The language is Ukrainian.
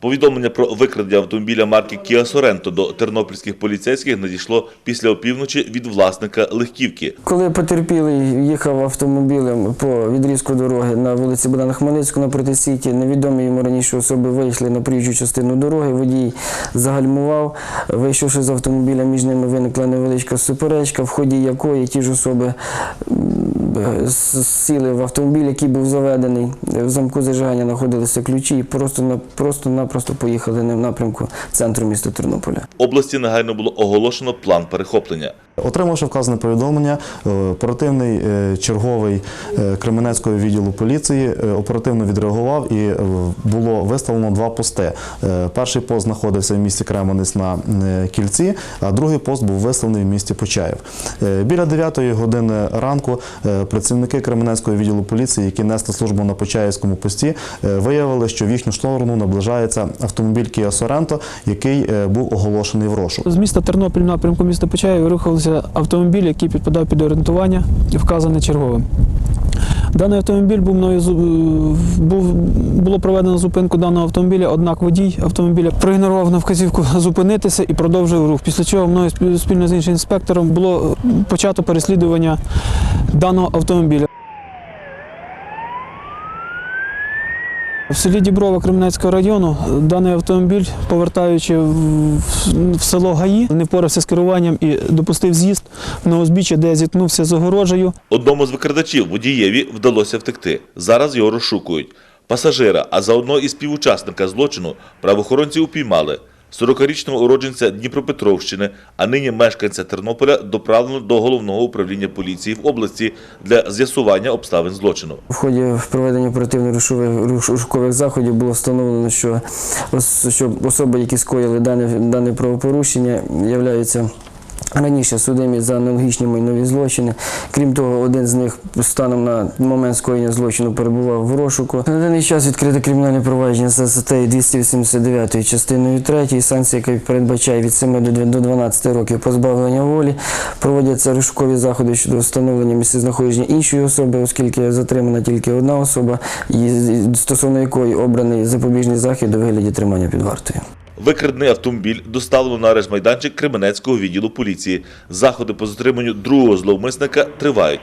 Повідомлення про викрадення автомобіля марки Kia Sorento до тернопільських поліцейських надійшло після опівночі від власника легківки. Коли потерпілий їхав автомобілем по відрізку дороги на вулиці Богдана Хмельницького на протисіті, невідомі йому раніше особи вийшли на проїжджу частину дороги. Водій загальмував. Вийшовши з автомобіля, між ними виникла невеличка суперечка, в ході якої ті ж особи сіли в автомобіль, який був заведений. В замку зажигання знаходилися ключі і просто на просто-напросто поїхали не в напрямку центру міста Тернополя. Області негайно було оголошено план перехоплення. Отримавши вказане повідомлення, е, оперативний е, черговий е, Кременецького відділу поліції оперативно відреагував і було виставлено два пости. Перший пост знаходився в місті Кременець на кільці, а другий пост був виставлений в місті Почаїв. Біля 9 години ранку працівники Кременецького відділу поліції, які несли службу на Почаївському пості, виявили, що в їхню сторону наближається автомобіль Kia Sorento, який е, був оголошений в розшук. З міста Тернопіль в напрямку міста Почаїв рухався автомобіль, який підпадав під орієнтування, вказане черговим. Даний автомобіль був мною був, було проведено зупинку даного автомобіля, однак водій автомобіля проігнорував на вказівку зупинитися і продовжив рух. Після чого мною спільно з іншим інспектором було е, почато переслідування даного автомобіля. В селі Діброва Кремнецького району даний автомобіль, повертаючи в, в село Гаї, не впорався з керуванням і допустив з'їзд на узбіччя, де зіткнувся з огорожею. Одному з викрадачів водієві вдалося втекти. Зараз його розшукують. Пасажира, а заодно і співучасника злочину правоохоронці упіймали. 40-річного уродженця Дніпропетровщини, а нині мешканця Тернополя доправлено до головного управління поліції в області для з'ясування обставин злочину. В ході проведення оперативно-рушових розшукових заходів було встановлено, що особи, які скоїли дане, дане правопорушення, являються раніше судимі за аналогічні майнові злочини. Крім того, один з них станом на момент скоєння злочину перебував в розшуку. На даний час відкрите кримінальне провадження за статтею 289 частиною 3, санкція, яка передбачає від 7 до 2 12 років позбавлення волі. Проводяться розшукові заходи щодо встановлення місцезнаходження іншої особи, оскільки затримана тільки одна особа, стосовно якої обраний запобіжний захід у вигляді тримання під вартою. Викрадений автомобіль доставлено на арешт майданчик Кременецького відділу поліції. Заходи по затриманню другого зловмисника тривають.